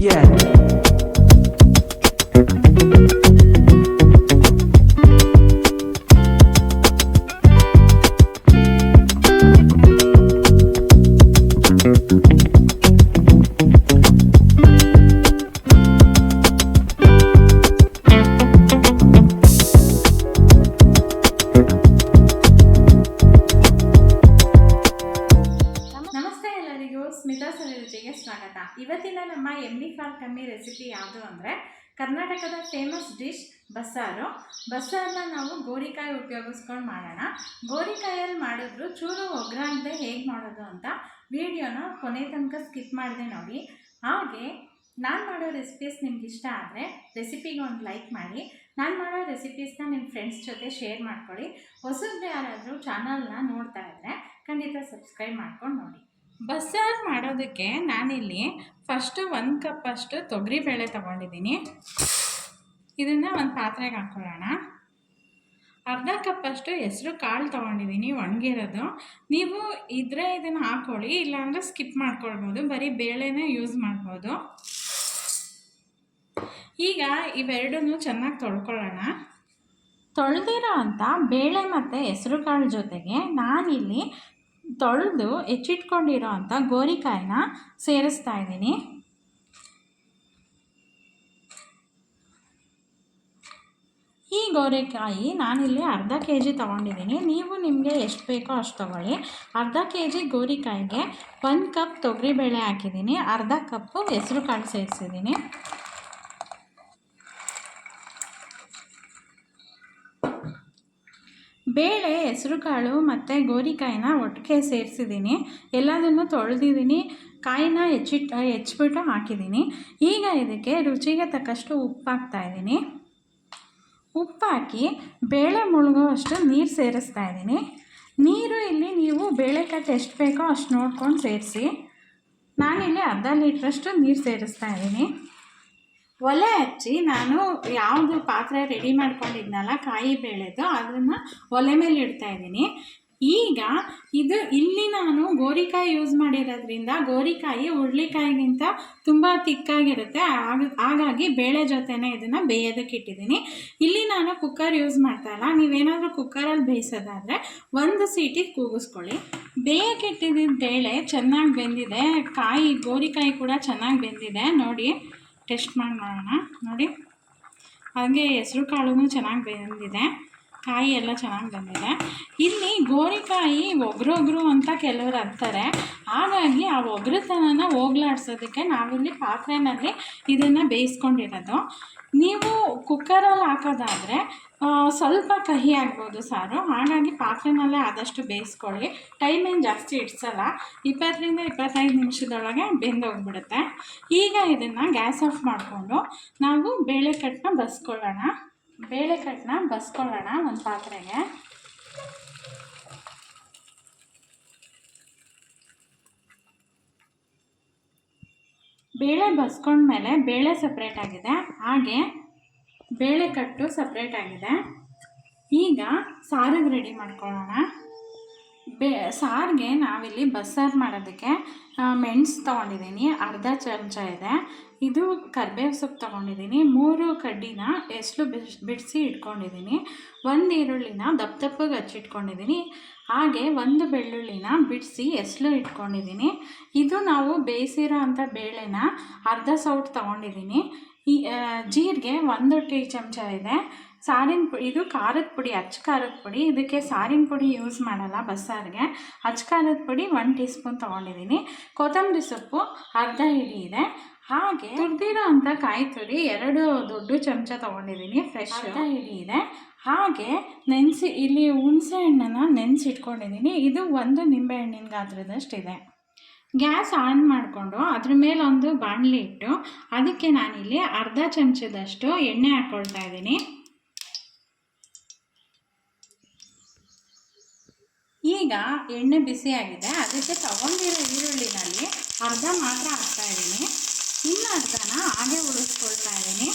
Yeah. ಕಮ್ಮಿ recipe ಯಾವುದು ಅಂದರೆ ಕರ್ನಾಟಕದ ಫೇಮಸ್ ಡಿಶ್ ಬಸ್ಸಾರು. ಬಸ್ಸಾರನ್ನ ನಾವು ಗೋರಿಕಾಯಿ ಉಪಯೋಗಿಸ್ಕೊಂಡು ಮಾಡೋಣ. ಗೋರಿಕಾಯಲ್ಲಿ ಮಾಡಿದ್ರು ಚೂರು ಒಗ್ಗರಣೆ ಹೇಗೆ ಮಾಡೋದು ಅಂತ ವಿಡಿಯೋನ ಕೊನೆ ತನಕ ಸ್ಕಿಪ್ ಮಾಡಿದೆ ನೋಡಿ. ಹಾಗೆ ನಾನು ಮಾಡೋ ರೆಸಿಪೀಸ್ ನಿಮ್ಗೆ ಇಷ್ಟ ಆದರೆ ರೆಸಿಪಿಗೆ ಒಂದು ಲೈಕ್ ಮಾಡಿ. ನಾನು ಮಾಡೋ ರೆಸಿಪೀಸ್ನ ನಿಮ್ಮ ಫ್ರೆಂಡ್ಸ್ ಜೊತೆ ಶೇರ್ ಮಾಡ್ಕೊಳ್ಳಿ. ಹೊಸಬ್ರು ಯಾರಾದರೂ ಚಾನಲ್ನ ನೋಡ್ತಾ ಇದ್ದರೆ ಖಂಡಿತ ಸಬ್ಸ್ಕ್ರೈಬ್ ಮಾಡ್ಕೊಂಡು ನೋಡಿ. ಬಸ್ಸಾರು ಮಾಡೋದಕ್ಕೆ ನಾನಿಲ್ಲಿ ಫಸ್ಟು ಒಂದು ಕಪ್ಪಷ್ಟು ತೊಗರಿಬೇಳೆ ತೊಗೊಂಡಿದ್ದೀನಿ. ಇದನ್ನು ಒಂದು ಪಾತ್ರೆಗೆ ಹಾಕ್ಕೊಳ್ಳೋಣ ಅರ್ಧ ಕಪ್ಪಷ್ಟು ಹೆಸರು ಕಾಳು ತೊಗೊಂಡಿದ್ದೀನಿ ಒಣಗಿರೋದು. ನೀವು ಇದ್ರೆ ಇದನ್ನು ಹಾಕ್ಕೊಳ್ಳಿ ಇಲ್ಲಾಂದರೆ ಸ್ಕಿಪ್ ಮಾಡ್ಕೊಳ್ಬೋದು. ಬರೀ ಬೇಳೆನೇ ಯೂಸ್ ಮಾಡ್ಬೋದು. ಈಗ ಇವೆರಡನ್ನೂ ಚೆನ್ನಾಗಿ ತೊಳ್ಕೊಳ್ಳೋಣ. ತೊಳೆದಿರೋ ಅಂಥ ಬೇಳೆ ಮತ್ತು ಹೆಸರು ಕಾಳು ಜೊತೆಗೆ ನಾನಿಲ್ಲಿ ತೊಳೆದು ಹೆಚ್ಚಿಟ್ಕೊಂಡಿರೋ ಅಂಥ ಗೋರಿಕಾಯಿನ ಸೇರಿಸ್ತಾ ಇದ್ದೀನಿ. ಈ ಗೋರೆಕಾಯಿ ನಾನಿಲ್ಲಿ ಅರ್ಧ ಕೆ ಜಿ ತೊಗೊಂಡಿದ್ದೀನಿ. ನೀವು ನಿಮಗೆ ಎಷ್ಟು ಬೇಕೋ ಅಷ್ಟು ತೊಗೊಳ್ಳಿ. ಅರ್ಧ ಕೆ ಜಿ ಗೋರಿಕಾಯಿಗೆ ಒಂದು ಕಪ್ ತೊಗರಿಬೇಳೆ ಹಾಕಿದ್ದೀನಿ. ಅರ್ಧ ಕಪ್ಪು ಹೆಸರು ಕಾಳು ಸೇರಿಸಿದ್ದೀನಿ. ಬೇಳೆ, ಹೆಸರುಕಾಳು ಮತ್ತು ಗೋರಿಕಾಯಿನ ಒಟ್ಟಿಗೆ ಸೇರಿಸಿದ್ದೀನಿ. ಎಲ್ಲದನ್ನು ತೊಳೆದಿದ್ದೀನಿ. ಕಾಯಿನ ಹೆಚ್ಚಿಟ್ಟು ಹೆಚ್ಚಿಬಿಟ್ಟು ಹಾಕಿದ್ದೀನಿ. ಈಗ ಇದಕ್ಕೆ ರುಚಿಗೆ ತಕ್ಕಷ್ಟು ಉಪ್ಪು ಹಾಕ್ತಾ ಇದ್ದೀನಿ. ಉಪ್ಪು ಹಾಕಿ ಬೇಳೆ ಮುಳುಗುವಷ್ಟು ನೀರು ಸೇರಿಸ್ತಾ ಇದ್ದೀನಿ. ನೀರು ಇಲ್ಲಿ ನೀವು ಬೇಳೆ ಕಟ್ಟು ಎಷ್ಟು ಬೇಕೋ ಅಷ್ಟು ನೋಡ್ಕೊಂಡು ಸೇರಿಸಿ. ನಾನಿಲ್ಲಿ ಅರ್ಧ ಲೀಟ್ರಷ್ಟು ನೀರು ಸೇರಿಸ್ತಾ ಇದ್ದೀನಿ. ಒಲೆ ಹಚ್ಚಿ ನಾನು ಯಾವುದು ಪಾತ್ರೆ ರೆಡಿ ಮಾಡ್ಕೊಂಡಿದ್ನಲ್ಲ, ಕಾಯಿ ಬೇಳೆದು ಅದನ್ನು ಒಲೆ ಮೇಲೆ ಇಡ್ತಾ ಇದ್ದೀನಿ. ಈಗ ಇದು ಇಲ್ಲಿ ನಾನು ಗೋರಿಕಾಯಿ ಯೂಸ್ ಮಾಡಿರೋದ್ರಿಂದ ಗೋರಿಕಾಯಿ ಹುರ್ಳಿಕಾಯಿಗಿಂತ ತುಂಬ ತಿಕ್ಕಾಗಿರುತ್ತೆ. ಹಾಗ- ಹಾಗಾಗಿ ಬೇಳೆ ಜೊತೆನೇ ಇದನ್ನು ಬೇಯೋದಕ್ಕೆ ಇಟ್ಟಿದ್ದೀನಿ. ಇಲ್ಲಿ ನಾನು ಕುಕ್ಕರ್ ಯೂಸ್ ಮಾಡ್ತಾಯಿಲ್ಲ ನೀವೇನಾದರೂ ಕುಕ್ಕರಲ್ಲಿ ಬೇಯಿಸೋದಾದರೆ ಒಂದು ಸೀಟಿ ಕೂಗಿಸ್ಕೊಳ್ಳಿ. ಬೇಯಕ್ಕೆ ಇಟ್ಟಿದ್ದ ಬೇಳೆ ಚೆನ್ನಾಗಿ ಬೆಂದಿದೆ. ಕಾಯಿ, ಗೋರಿಕಾಯಿ ಕೂಡ ಚೆನ್ನಾಗಿ ಬೆಂದಿದೆ. ನೋಡಿ. ಟೆಸ್ಟ್ ಮಾಡಿ ನೋಡೋಣ. ನೋಡಿ. ಹಾಗೆ ಹೆಸ್ರು ಕಾಳು ಚೆನ್ನಾಗಿ ಬೆಂದಿದೆ. ಕಾಯಿ ಎಲ್ಲ ಚೆನ್ನಾಗಿ ಬಂದಿದೆ. ಇಲ್ಲಿ ಗೋರಿಕಾಯಿ ಒಗ್ರೊಗ್ರು ಅಂತ ಕೆಲವರು ಅಂತಾರೆ. ಹಾಗಾಗಿ ಆ ಒಗ್ರುತನನ ಹೋಗ್ಲಾಡ್ಸೋದಕ್ಕೆ ನಾವಿಲ್ಲಿ ಪಾತ್ರೆಯಲ್ಲಿ ಇದನ್ನು ಬೇಯಿಸ್ಕೊಂಡಿರೋದು. ನೀವು ಕುಕ್ಕರಲ್ಲಿ ಹಾಕೋದಾದರೆ ಸ್ವಲ್ಪ ಕಹಿ ಆಗ್ಬೋದು ಸಾರು. ಹಾಗಾಗಿ ಪಾತ್ರೆನಲ್ಲೇ ಆದಷ್ಟು ಬೇಯಿಸ್ಕೊಳ್ಳಿ. ಟೈಮ್ ಏನು ಜಾಸ್ತಿ ಇಡ್ಸಲ್ಲ ಇಪ್ಪತ್ತರಿಂದ ಇಪ್ಪತ್ತೈದು ನಿಮಿಷದೊಳಗೆ ಬೆಂದೋಗ್ಬಿಡುತ್ತೆ. ಈಗ ಇದನ್ನು ಗ್ಯಾಸ್ ಆಫ್ ಮಾಡಿಕೊಂಡು ನಾವು ಬೇಳೆ ಕಟ್ನ ಬಸ್ಕೊಳ್ಳೋಣ. ಬೇಳೆಕಟ್ಟನ್ನ ಬಸ್ಕೊಳ್ಳೋಣ ಒಂದು ಪಾತ್ರೆಗೆ. ಬೇಳೆ ಬಸ್ಕೊಂಡ್ಮೇಲೆ ಬೇಳೆ ಸಪ್ರೇಟ್ ಆಗಿದೆ. ಹಾಗೆ ಬೇಳೆ ಕಟ್ಟು ಸಪ್ರೇಟ್ ಆಗಿದೆ. ಈಗ ಸಾರಿಗೆ ರೆಡಿ ಮಾಡ್ಕೊಳ್ಳೋಣ. ಬೇ, ಸಾರಿಗೆ ನಾವಿಲ್ಲಿ ಬಸ್ಸಾರು ಮಾಡೋದಕ್ಕೆ ಮೆಣ್ಸು ತೊಗೊಂಡಿದ್ದೀನಿ, ಅರ್ಧ ಚಮಚ ಇದೆ. ಇದು ಕರ್ಬೇವು ಸೊಪ್ಪು ತೊಗೊಂಡಿದ್ದೀನಿ. ಮೂರು ಕಡ್ಡಿನ ಎಸಳು ಬಿಡ್ಸಿ ಬಿಡಿಸಿ ಇಟ್ಕೊಂಡಿದ್ದೀನಿ. ಒಂದು ಈರುಳ್ಳಿನ ದಪ್ಪ ದಪ್ಪಗೆ ಹಚ್ಚಿಟ್ಕೊಂಡಿದ್ದೀನಿ. ಹಾಗೆ ಒಂದು ಬೆಳ್ಳುಳ್ಳಿನ ಬಿಡಿಸಿ ಎಸಳು ಇಟ್ಕೊಂಡಿದ್ದೀನಿ. ಇದು ನಾವು ಬೇಯಿಸಿರೋ ಅಂಥ ಬೇಳೆನ ಅರ್ಧ ಸೌಟ್ ತೊಗೊಂಡಿದ್ದೀನಿ. ಈ ಜೀರಿಗೆ ಒಂದು ಟೀ ಚಮಚ ಇದೆ. ಸಾರಿನ ಪುಡಿ ಇದು ಖಾರದ ಪುಡಿ ಅಚ್ಚ ಖಾರದ ಪುಡಿ. ಇದಕ್ಕೆ ಸಾರಿನ ಪುಡಿ ಯೂಸ್ ಮಾಡಲ್ಲ ಬಸ್ಸಾರಿಗೆ. ಅಚ್ಚ ಖಾರದ ಪುಡಿ ಒನ್ ಟೀ ಸ್ಪೂನ್ ತೊಗೊಂಡಿದ್ದೀನಿ. ಕೊತ್ತಂಬರಿ ಸೊಪ್ಪು ಅರ್ಧ ಹಿಡಿ ಇದೆ. ಹಾಗೆ ತುರಿದಿರೋ ಅಂಥ ಕಾಯಿ ತುರಿ ಎರಡು ದೊಡ್ಡ ಚಮಚ ತೊಗೊಂಡಿದ್ದೀನಿ ಫ್ರೆಶ್ ಅರ್ಧ ಹಿಡಿ ಇದೆ. ಹಾಗೆ ನೆನೆಸಿ ಇಲ್ಲಿ ಹುಣಸೆ ಹಣ್ಣನ್ನು ನೆನೆಸಿಟ್ಕೊಂಡಿದ್ದೀನಿ ಇದು ಒಂದು ನಿಂಬೆ ಹಣ್ಣಿನ ಗಾತ್ರದಷ್ಟಿದೆ ಗ್ಯಾಸ್ ಆನ್ ಮಾಡಿಕೊಂಡು ಅದ್ರ ಮೇಲೆ ಒಂದು ಬಾಣಲಿ ಇಟ್ಟು ಅದಕ್ಕೆ ನಾನಿಲ್ಲಿ ಅರ್ಧ ಚಮಚದಷ್ಟು ಎಣ್ಣೆ ಹಾಕ್ಕೊಳ್ತಾ ಇದ್ದೀನಿ. ಈಗ ಎಣ್ಣೆ ಬಿಸಿಯಾಗಿದೆ. ಅದಕ್ಕೆ ತಗೊಂಡಿರೋ ಈರುಳ್ಳಿನಲ್ಲಿ ಅರ್ಧ ಮಾತ್ರ ಹಾಕ್ತಾ ಇದ್ದೀನಿ. ಇನ್ನು ಅರ್ಧನ ಹಾಗೆ ಉಳಿಸ್ಕೊಳ್ತಾ ಇದ್ದೀನಿ.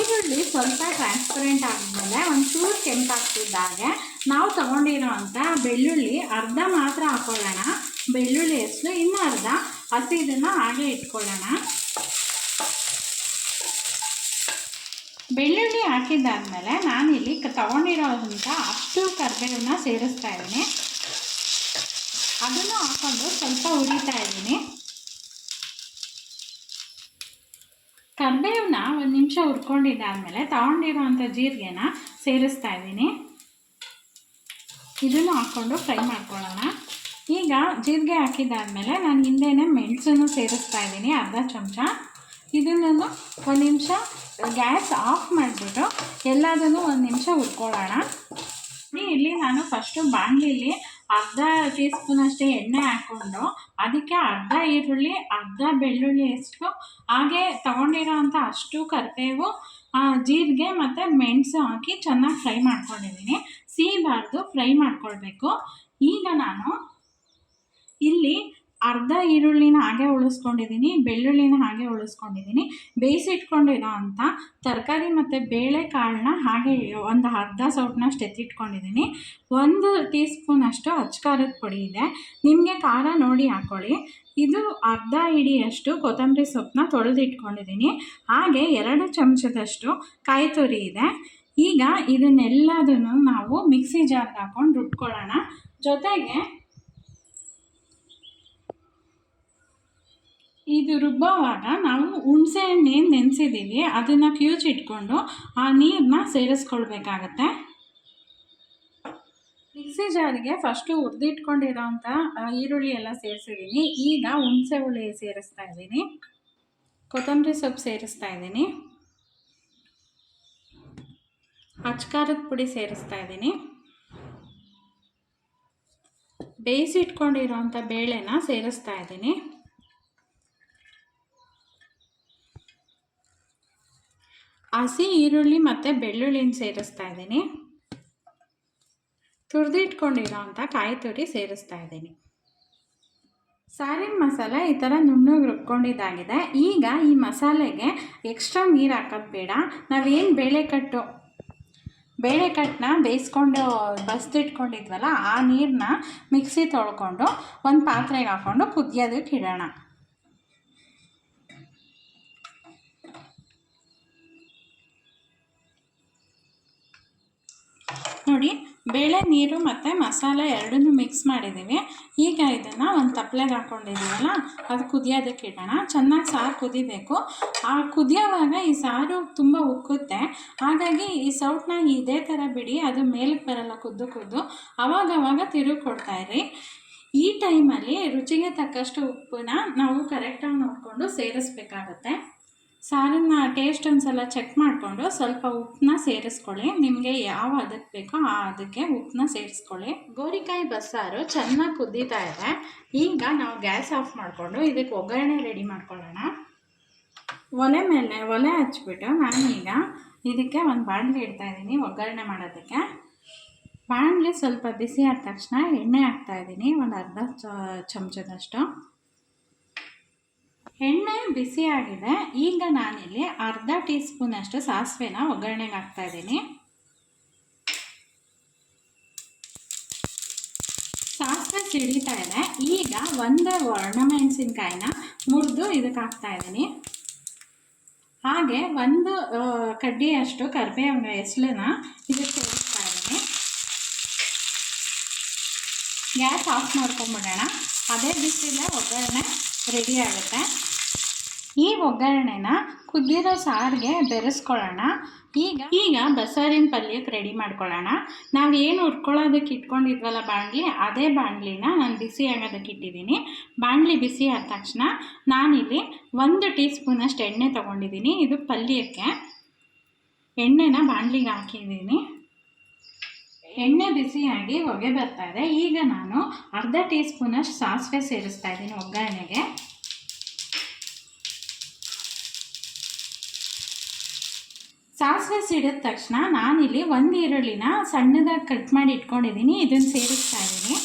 ಈರುಳ್ಳಿ ಸ್ವಲ್ಪ ಟ್ರಾನ್ಸ್ಪರೆಂಟ್ ಆದಮೇಲೆ ಒಂಚೂರು ಕೆಂಪಾಗ್ತಿದ್ದಾಗೆ ನಾವು ತಗೊಂಡಿರೋವಂಥ ಬೆಳ್ಳುಳ್ಳಿ ಅರ್ಧ ಮಾತ್ರ ಹಾಕೊಳ್ಳೋಣ. ಬೆಳ್ಳುಳ್ಳಿ ಹೆಸರು ಇನ್ನು ಅರ್ಧ ಹಸಿದನ್ನು ಹಾಗೆ ಇಟ್ಕೊಳ್ಳೋಣ. ಬೆಳ್ಳುಳ್ಳಿ ಹಾಕಿದ್ದಾದಮೇಲೆ ನಾನಿಲ್ಲಿ ಇಲ್ಲಿ ತೊಗೊಂಡಿರೋಂಥ ಅಷ್ಟು ಕರ್ಬೇವನ್ನ ಸೇರಿಸ್ತಾ ಇದ್ದೀನಿ. ಅದನ್ನು ಹಾಕ್ಕೊಂಡು ಸ್ವಲ್ಪ ಉರಿತಾ ಇದ್ದೀನಿ. ಕರ್ಬೇವನ್ನ ಒಂದು ನಿಮಿಷ ಹುರ್ಕೊಂಡಿದ್ದಾದಮೇಲೆ ತೊಗೊಂಡಿರೋವಂಥ ಜೀರಿಗೆನ ಸೇರಿಸ್ತಾ ಇದ್ದೀನಿ. ಇದನ್ನು ಹಾಕ್ಕೊಂಡು ಫ್ರೈ ಮಾಡ್ಕೊಳ್ಳೋಣ. ಈಗ ಜೀರಿಗೆ ಹಾಕಿದ್ದಾದಮೇಲೆ ನಾನು ಹಿಂದೆನೇ ಮೆಣಸನ್ನು ಸೇರಿಸ್ತಾ ಇದ್ದೀನಿ, ಅರ್ಧ ಚಮಚ. ಇದನ್ನು ಒಂದು ನಿಮಿಷ ಗ್ಯಾಸ್ ಆಫ್ ಮಾಡಿಬಿಟ್ಟು ಎಲ್ಲದನ್ನು ಒಂದು ನಿಮಿಷ ಹುರ್ಕೊಳ್ಳೋಣ. ಇಲ್ಲಿ ನಾನು ಫಸ್ಟು ಬಾಣಲಿಲಿ ಅರ್ಧ ಟೀ ಸ್ಪೂನಷ್ಟೇ ಎಣ್ಣೆ ಹಾಕ್ಕೊಂಡು ಅದಕ್ಕೆ ಅರ್ಧ ಈರುಳ್ಳಿ, ಅರ್ಧ ಬೆಳ್ಳುಳ್ಳಿ ಅಷ್ಟು ಹಾಗೆ ತೊಗೊಂಡಿರೋಂಥ ಅಷ್ಟು ಕರಿಬೇವು ಜೀರಿಗೆ ಮತ್ತು ಮೆಣಸು ಹಾಕಿ ಚೆನ್ನಾಗಿ ಫ್ರೈ ಮಾಡ್ಕೊಂಡಿದ್ದೀನಿ. ಸೀಬಾರ್ದು ಫ್ರೈ ಮಾಡ್ಕೊಳ್ಬೇಕು. ಈಗ ನಾನು ಇಲ್ಲಿ ಅರ್ಧ ಈರುಳ್ಳಿನ ಹಾಗೆ ಉಳಿಸ್ಕೊಂಡಿದ್ದೀನಿ, ಬೆಳ್ಳುಳ್ಳಿನ ಹಾಗೆ ಉಳಿಸ್ಕೊಂಡಿದ್ದೀನಿ. ಬೇಯಿಸಿಟ್ಕೊಂಡಿರೋ ಅಂಥ ತರಕಾರಿ ಮತ್ತು ಬೇಳೆಕಾಳನ್ನ ಹಾಗೆ ಒಂದು ಅರ್ಧ ಸೌಟ್ನಷ್ಟು ಎತ್ತಿಟ್ಕೊಂಡಿದ್ದೀನಿ. ಒಂದು ಟೀ ಸ್ಪೂನಷ್ಟು ಅಚ್ಕಾರದ ಪುಡಿ ಇದೆ. ನಿಮಗೆ ಖಾರ ನೋಡಿ ಹಾಕ್ಕೊಳ್ಳಿ ಇದು ಅರ್ಧ ಇಡಿಯಷ್ಟು ಕೊತ್ತಂಬರಿ ಸೊಪ್ಪನ್ನ ತೊಳೆದಿಟ್ಕೊಂಡಿದ್ದೀನಿ. ಹಾಗೆ ಎರಡು ಚಮಚದಷ್ಟು ಕಾಯಿ ತುರಿ ಇದೆ. ಈಗ ಇದನ್ನೆಲ್ಲದನ್ನು ನಾವು ಮಿಕ್ಸಿ ಜಾರ್ಗೆ ಹಾಕ್ಕೊಂಡು ರುಬ್ಕೊಳ್ಳೋಣ. ಜೊತೆಗೆ ಇದು ರುಬ್ಬೋವಾಗ ನಾವು ಹುಣಸೆ ಹಣ್ಣು ಏನು ನೆನೆಸಿದ್ದೀವಿ ಅದನ್ನು ಕ್ಯೂಚಿಟ್ಕೊಂಡು ಆ ನೀರನ್ನ ಸೇರಿಸ್ಕೊಳ್ಬೇಕಾಗತ್ತೆ. ಮಿಕ್ಸಿ ಜಾರಿಗೆ ಫಸ್ಟು ಹುರಿದಿಟ್ಕೊಂಡಿರೋಂಥ ಈರುಳ್ಳಿ ಎಲ್ಲ ಸೇರಿಸಿದ್ದೀನಿ ಈಗ ಹುಣಸೆ ಹುಳಿ ಸೇರಿಸ್ತಾ ಇದ್ದೀನಿ. ಕೊತ್ತಂಬರಿ ಸೊಪ್ಪು ಸೇರಿಸ್ತಾ ಇದ್ದೀನಿ. ಅಚ್ಕಾರದ ಪುಡಿ ಸೇರಿಸ್ತಾ ಇದ್ದೀನಿ. ಬೇಯಿಸಿಟ್ಕೊಂಡಿರೋಂಥ ಬೇಳೆನ ಸೇರಿಸ್ತಾ ಇದ್ದೀನಿ. ಹಸಿ ಈರುಳ್ಳಿ ಮತ್ತು ಬೆಳ್ಳುಳ್ಳಿನ ಸೇರಿಸ್ತಾ ಇದ್ದೀನಿ. ತುರಿದಿಟ್ಕೊಂಡಿರೋ ಅಂಥ ಕಾಯಿ ತುರಿ ಸೇರಿಸ್ತಾ ಇದ್ದೀನಿ. ಸಾರಿನ ಮಸಾಲೆ ಈ ಥರ ನುಣ್ಣಗೆ ರುಬ್ಕೊಂಡಿದ್ದಾಗಿದೆ. ಈಗ ಈ ಮಸಾಲೆಗೆ ಎಕ್ಸ್ಟ್ರಾ ನೀರು ಹಾಕೋದು ಬೇಡ. ನಾವೇನು ಬೇಳೆಕಟ್ಟು, ಬೇಳೆಕಟ್ಟನ್ನ ಬೇಯಿಸ್ಕೊಂಡು ಬಸ್ದಿಟ್ಕೊಂಡಿದ್ವಲ್ಲ, ಆ ನೀರನ್ನ ಮಿಕ್ಸಿ ತೊಳ್ಕೊಂಡು ಒಂದು ಪಾತ್ರೆಗೆ ಹಾಕ್ಕೊಂಡು ಕುದಿಯೋದಕ್ಕೆ ಇಡೋಣ. ನೋಡಿ, ಬೇಳೆ, ನೀರು ಮತ್ತು ಮಸಾಲೆ ಎರಡನ್ನೂ ಮಿಕ್ಸ್ ಮಾಡಿದ್ದೀವಿ. ಈಗ ಇದನ್ನು ಒಂದು ತಪ್ಪಲೆಗೆ ಹಾಕ್ಕೊಂಡಿದ್ದೀವಲ್ಲ ಅದು ಕುದಿಯೋದಕ್ಕೆ ಇಡೋಣ. ಚೆನ್ನಾಗಿ ಸಾರು ಕುದಿಬೇಕು. ಆ ಕುದಿಯೋವಾಗ ಈ ಸಾರು ತುಂಬ ಉಕ್ಕುತ್ತೆ. ಹಾಗಾಗಿ ಈ ಸೌಟನ್ನ ಇದೇ ಥರ ಬಿಡಿ, ಅದು ಮೇಲಕ್ಕೆ ಬರಲ್ಲ, ಕುದ್ದು ಕುದ್ದು. ಅವಾಗವಾಗ ತಿರುಗಿ ಕೊಡ್ತಾಯಿರಿ ಈ ಟೈಮಲ್ಲಿ ರುಚಿಗೆ ತಕ್ಕಷ್ಟು ಉಪ್ಪನ್ನ ನಾವು ಕರೆಕ್ಟಾಗಿ ನೋಡಿಕೊಂಡು ಸೇರಿಸ್ಬೇಕಾಗತ್ತೆ. ಸಾರನ್ನ ಟೇಸ್ಟ್ ಒಂದ್ಸಲ ಚೆಕ್ ಮಾಡಿಕೊಂಡು ಸ್ವಲ್ಪ ಉಪ್ಪನ್ನ ಸೇರಿಸ್ಕೊಳ್ಳಿ. ನಿಮಗೆ ಯಾವ ಅದಕ್ಕೆ ಬೇಕೋ ಆ ಅದಕ್ಕೆ ಉಪ್ಪನ್ನ ಸೇರಿಸ್ಕೊಳ್ಳಿ. ಗೋರಿಕಾಯಿ ಬಸ್ಸಾರು ಚೆನ್ನಾಗಿ ಕುದ್ದೀತಾ ಇದೆ. ಈಗ ನಾವು ಗ್ಯಾಸ್ ಆಫ್ ಮಾಡಿಕೊಂಡು ಇದಕ್ಕೆ ಒಗ್ಗರಣೆ ರೆಡಿ ಮಾಡ್ಕೊಳ್ಳೋಣ. ಒಲೆ ಮೇಲೆ ಒಲೆ ಹಚ್ಬಿಟ್ಟು ನಾನೀಗ ಇದಕ್ಕೆ ಒಂದು ಬಾಣಲೆ ಇಡ್ತಾ ಇದ್ದೀನಿ ಒಗ್ಗರಣೆ ಮಾಡೋದಕ್ಕೆ. ಬಾಣಲೆ ಸ್ವಲ್ಪ ಬಿಸಿ ಆದ ತಕ್ಷಣ ಎಣ್ಣೆ ಹಾಕ್ತಾಯಿದ್ದೀನಿ ಒಂದು ಅರ್ಧ ಚಮಚದಷ್ಟು. ಎಣ್ಣೆ ಬಿಸಿಯಾಗಿದೆ ಈಗ ನಾನಿಲ್ಲಿ ಅರ್ಧ ಟೀ ಸ್ಪೂನಷ್ಟು ಸಾಸಿವೆನ ಒಗ್ಗರಣೆಗೆ ಹಾಕ್ತಾ ಇದ್ದೀನಿ. ಸಾಸಿವೆ ಸಿಡಿತಾ ಇದೆ. ಈಗ ಒಂದು ಒಣಮೆಣಸಿನ್ಕಾಯಿನ ಮುರಿದು ಇದಕ್ಕೆ ಹಾಕ್ತಾ ಇದ್ದೀನಿ. ಹಾಗೆ ಒಂದು ಕಡ್ಡಿಯಷ್ಟು ಕರಿಬೇವಿನ ಎಸ್ಲನ್ನ ಇದಕ್ಕೆ ಸೇರಿಸ್ತಾ ಇದ್ದೀನಿ. ಗ್ಯಾಸ್ ಆಫ್ ಮಾಡ್ಕೊಂಬಿಡೋಣ. ಅದೇ ಬಿಸಿಲೇ ಒಗ್ಗರಣೆ ರೆಡಿ ಆಗುತ್ತೆ. ಈ ಒಗ್ಗರಣೆನ ಕುದ್ದಿರೋ ಸಾರಿಗೆ ಬೆರೆಸ್ಕೊಳ್ಳೋಣ. ಈಗ ಈಗ ಬಸರಿನ ಪಲ್ಯಕ್ಕೆ ರೆಡಿ ಮಾಡ್ಕೊಳ್ಳೋಣ. ನಾವು ಏನು ಹುರ್ಕೊಳ್ಳೋದಕ್ಕೆ ಇಟ್ಕೊಂಡಿದ್ವಲ್ಲ ಬಾಣಲಿ, ಅದೇ ಬಾಣಲಿನ ನಾನು ಬಿಸಿ ಆಗೋದಕ್ಕೆ ಇಟ್ಟಿದ್ದೀನಿ. ಬಾಣಲಿ ಬಿಸಿ ಆದ ತಕ್ಷಣ ನಾನಿಲ್ಲಿ ಒಂದು ಟೀ ಸ್ಪೂನಷ್ಟು ಎಣ್ಣೆ ತೊಗೊಂಡಿದ್ದೀನಿ ಇದು ಪಲ್ಯಕ್ಕೆ. ಎಣ್ಣೆನ ಬಾಣಲಿಗೆ ಹಾಕಿದ್ದೀನಿ. ಎಣ್ಣೆ ಬಿಸಿಯಾಗಿ ಹೊಗೆ ಬರ್ತಾ ಇದೆ. ಈಗ ನಾನು ಅರ್ಧ ಟೀ ಸ್ಪೂನಷ್ಟು ಸಾಸಿವೆ ಸೇರಿಸ್ತಾ ಇದ್ದೀನಿ ಒಗ್ಗರಣೆಗೆ. ಸಾಸಿವೆ ಸಿಡಿದ ತಕ್ಷಣ ನಾನಿಲ್ಲಿ ಒಂದು ಈರುಳ್ಳಿನ ಸಣ್ಣದಾಗಿ ಕಟ್ ಮಾಡಿ ಇಟ್ಕೊಂಡಿದ್ದೀನಿ. ಇದನ್ನು ಸೇರಿಸ್ತಾ ಇದ್ದೀನಿ.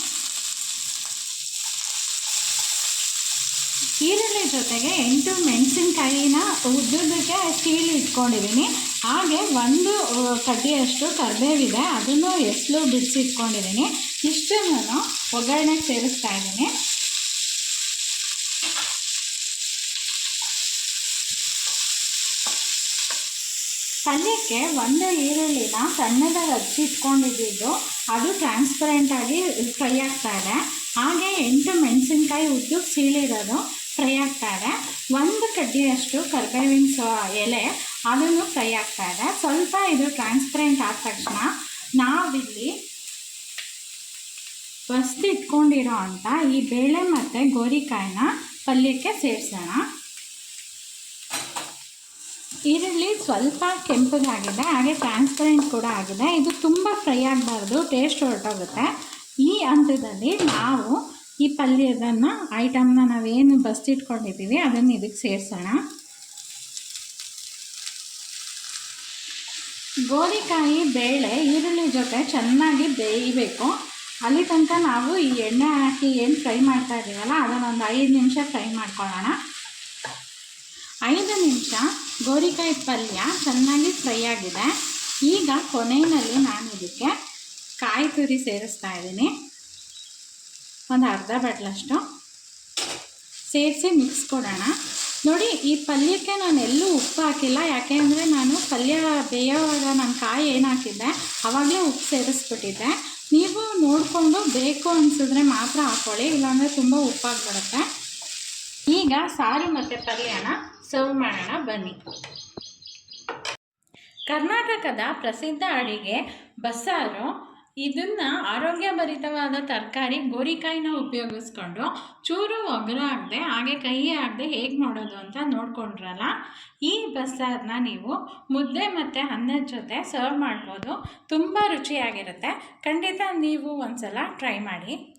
ಈರುಳ್ಳಿ ಜೊತೆಗೆ ಎಂಟು ಮೆಣಸಿನ್ಕಾಯಿನ ಉದ್ದುದಕ್ಕೆ ಸ್ಟೀಲ್ ಇಟ್ಕೊಂಡಿದ್ದೀನಿ. ಹಾಗೆ ಒಂದು ಕಡ್ಡಿಯಷ್ಟು ಕರ್ಬೇವಿದೆ. ಅದನ್ನು ಎಸ್ಲು ಬಿಡಿಸಿ ಇಟ್ಕೊಂಡಿದ್ದೀನಿ. ಇಷ್ಟನ್ನು ಒಗ್ಗರಣೆಗೆ ಸೇರಿಸ್ತಾ ಇದ್ದೀನಿ. ಪಲ್ಯಕ್ಕೆ ಒಂದು ಈರುಳ್ಳಿನ ಸಣ್ಣದಾಗಿ ಹಚ್ಚಿ ಇಟ್ಕೊಂಡಿದ್ದು ಅದು ಟ್ರಾನ್ಸ್ಪರೆಂಟಾಗಿ ಫ್ರೈ ಆಗ್ತಾ ಇದೆ. ಹಾಗೆ ಎಂಟು ಮೆಣಸಿನ್ಕಾಯಿ ಉದ್ದು ಸೀಳಿರೋದು ಫ್ರೈ ಆಗ್ತಾ ಇದೆ. ಒಂದು ಕಡ್ಡಿಯಷ್ಟು ಕರ್ಬೇವಿನ ಸೊ ಎಲೆ ಅದನ್ನು ಫ್ರೈ ಆಗ್ತಾ ಸ್ವಲ್ಪ ಇದು ಟ್ರಾನ್ಸ್ಪರೆಂಟ್ ಆದ ತಕ್ಷಣ ನಾವಿಲ್ಲಿ ಬಸ್ದು ಇಟ್ಕೊಂಡಿರೋ ಅಂಥ ಈ ಬೇಳೆ ಮತ್ತು ಗೋರಿಕಾಯಿನ ಪಲ್ಯಕ್ಕೆ ಸೇರಿಸೋಣ. ಈರುಳ್ಳಿ ಸ್ವಲ್ಪ ಕೆಂಪಗಾಗಿದೆ ಹಾಗೆ ಟ್ರಾನ್ಸ್ಪರೆಂಟ್ ಕೂಡ ಆಗಿದೆ. ಇದು ತುಂಬ ಫ್ರೈ ಆಗಬಾರ್ದು ಟೇಸ್ಟ್ ಹೊರಟೋಗುತ್ತೆ. ಈ ಹಂತದಲ್ಲಿ ನಾವು ಈ ಪಲ್ಯದನ್ನು ಐಟಮ್ನ ನಾವೇನು ಬಸ್ತಿಟ್ಕೊಂಡಿದ್ದೀವಿ, ಅದನ್ನು ಇದಕ್ಕೆ ಸೇರಿಸೋಣ. ಗೋರಿಕಾಯಿ ಬೇಳೆ, ಈರುಳ್ಳಿ ಜೊತೆ ಚೆನ್ನಾಗಿ ಬೇಯಬೇಕು. ಅಲ್ಲಿ ತನಕ ನಾವು ಈ ಎಣ್ಣೆ ಹಾಕಿ ಏನು ಫ್ರೈ ಮಾಡ್ತಾ ಇದ್ದೀವಲ್ಲ ಅದನ್ನೊಂದು ಐದು ನಿಮಿಷ ಫ್ರೈ ಮಾಡ್ಕೊಳ್ಳೋಣ. ಐದು ನಿಮಿಷ ಗೋರಿಕಾಯಿ ಪಲ್ಯ ಚೆನ್ನಾಗಿ ಫ್ರೈ ಆಗಿದೆ. ಈಗ ಕೊನೆಯಲ್ಲಿ ನಾನು ಇದಕ್ಕೆ ಕಾಯಿ ತುರಿ ಸೇರಿಸ್ತಾ ಇದ್ದೀನಿ. ಒಂದು ಅರ್ಧ ಬಟ್ಲಷ್ಟು ಸೇರಿಸಿ ಮಿಕ್ಸ್ ಕೊಡೋಣ. ನೋಡಿ, ಈ ಪಲ್ಯಕ್ಕೆ ನಾನು ಎಲ್ಲೂ ಉಪ್ಪು ಹಾಕಿಲ್ಲ. ಯಾಕೆ ಅಂದರೆ ನಾನು ಪಲ್ಯ ಬೇಯೋವಾಗ ನಾನು ಕಾಯಿ ಏನು ಹಾಕಿದ್ದೆ? ಆವಾಗಲೇ ಉಪ್ಪು ಸೇರಿಸ್ಬಿಟ್ಟಿದ್ದೆ. ನೀವು ನೋಡಿಕೊಂಡು ಬೇಕು ಅನಿಸಿದ್ರೆ ಮಾತ್ರ ಹಾಕ್ಕೊಳ್ಳಿ ಇಲ್ಲಾಂದರೆ ತುಂಬ ಉಪ್ಪಾಗ್ಬಿಡುತ್ತೆ. ಈಗ ಸಾರು ಮತ್ತು ಪಲ್ಯನ ಸರ್ವ್ ಮಾಡೋಣ. ಬನ್ನಿ. ಕರ್ನಾಟಕದ ಪ್ರಸಿದ್ಧ ಅಡಿಗೆ ಬಸ್ಸಾರು. ಇದನ್ನು ಆರೋಗ್ಯಭರಿತವಾದ ತರಕಾರಿ ಗೋರಿಕಾಯಿನ ಉಪಯೋಗಿಸ್ಕೊಂಡು ಚೂರು ಒಗ್ಗರು ಆಗದೆ, ಹಾಗೆ ಕಹಿ ಆಗದೆ ಹೇಗೆ ಮಾಡೋದು ಅಂತ ನೋಡ್ಕೊಂಡ್ರಲ್ಲ? ಈ ಬಸ್ಸಾರನ್ನ ನೀವು ಮುದ್ದೆ ಮತ್ತು ಅನ್ನದ ಜೊತೆ ಸರ್ವ್ ಮಾಡ್ಬೋದು. ತುಂಬ ರುಚಿಯಾಗಿರುತ್ತೆ. ಖಂಡಿತ ನೀವು ಒಂದ್ಸಲ ಟ್ರೈ ಮಾಡಿ.